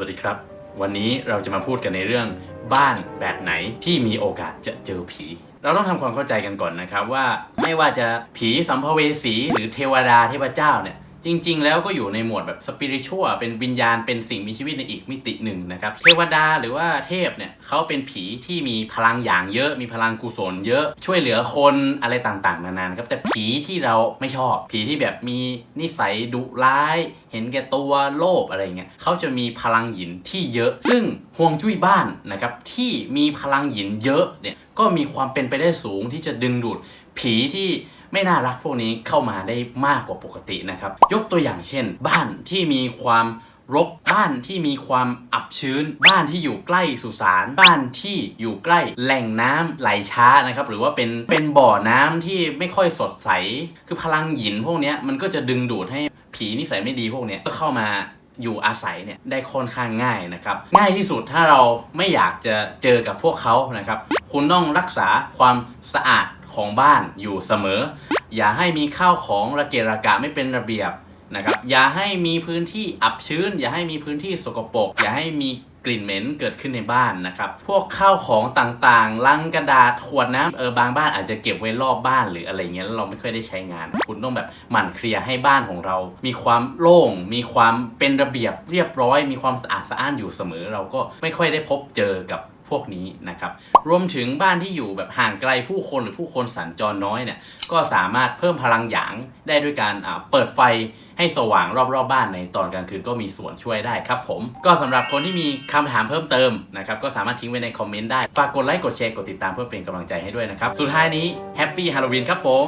วัสดีครับ วันนี้เราจะมาพูดกันในเรื่องบ้านแบบไหนที่มีโอกาสจะเจอผี เราต้องทำความเข้าใจกันก่อนนะครับว่าไม่ว่าจะผีสัมภเวสีหรือเทวดาเทพเจ้าเนี่ย จริง ๆ แล้วก็อยู่ในหมวดแบบสปิริชัวเป็นวิญญาณเป็นสิ่งมีชีวิตในอีกมิติหนึ่งนะครับ เทวดาหรือว่าเทพเนี่ยเขาเป็นผีที่มีพลังอย่างเยอะ มีพลังกุศลเยอะช่วยเหลือคนอะไรต่างๆ นานานะครับ แต่ผีที่เราไม่ชอบ ผีที่แบบมีนิสัยดุร้าย เห็นแก่ตัวโลภอะไรเงี้ยเขาจะมีพลังหยินที่เยอะ ซึ่งห่วงจุ้ยบ้านนะครับที่มีพลังหยินเยอะเนี่ยก็มีความเป็นไปได้สูงที่จะดึงดูด ผีที่ไม่น่ารักพวกนี้เข้ามาได้มากกว่าปกตินะครับ ยกตัวอย่างเช่น บ้านที่มีความรกบ้านที่มีความอับชื้น บ้านที่อยู่ใกล้สุสานบ้านที่อยู่ใกล้แหล่งน้ำไหลช้านะครับหรือว่าเป็นเป็นบ่อน้ำที่ไม่ค่อยสดใส คือพลังหยินพวกนี้มันก็จะดึงดูดให้ผีนิสัยไม่ดีพวกนี้ก็เข้ามาอยู่อาศัยเนี่ยได้ค่อนข้างง่ายนะครับง่ายที่สุดถ้าเราไม่อยากจะเจอกับพวกเขานะครับ คุณต้องรักษาความสะอาด ของบ้านอยู่เสมอ อย่าให้มีข้าวของระเกะระกะไม่เป็นระเบียบนะครับอย่าให้มีพื้นที่อับชื้น อย่าให้มีพื้นที่สกปรกอย่าให้มีกลิ่นเหม็นเกิดขึ้นในบ้านนะครับ พวกข้าวของต่างๆ ลังกระดาษ ขวดน้ำเออบางบ้านอาจจะเก็บไว้รอบบ้านหรืออะไรเงี้ยแล้วเราไม่ค่อยได้ใช้งาน คุณต้องแบบหมั่นเคลียร์ให้บ้านของเรา มีความโล่ง มีความเป็นระเบียบเรียบร้อย มีความสะอาดสะอ้านอยู่เสมอ เราก็ไม่ค่อยได้พบเจอกับ พวกนี้นะครับ รวมถึงบ้านที่อยู่แบบห่างไกลผู้คนหรือผู้คนสัญจรน้อยเนี่ย ก็สามารถเพิ่มพลังหยางได้ด้วยการเปิดไฟให้สว่างรอบๆบบ้านในตอนกลางคืนก็มีส่วนช่วยได้ครับผม ก็สำหรับคนที่มีคำถามเพิ่มเติมนะครับ ก็สามารถทิ้งไว้ในคอมเมนต์ได้ ฝากกดไลค์ กดแชร์ กดติดตามเพื่อเป็นกำลังใจให้ด้วยนะครับ สุดท้ายนี้แฮปปี้ฮาโลวีนครับผม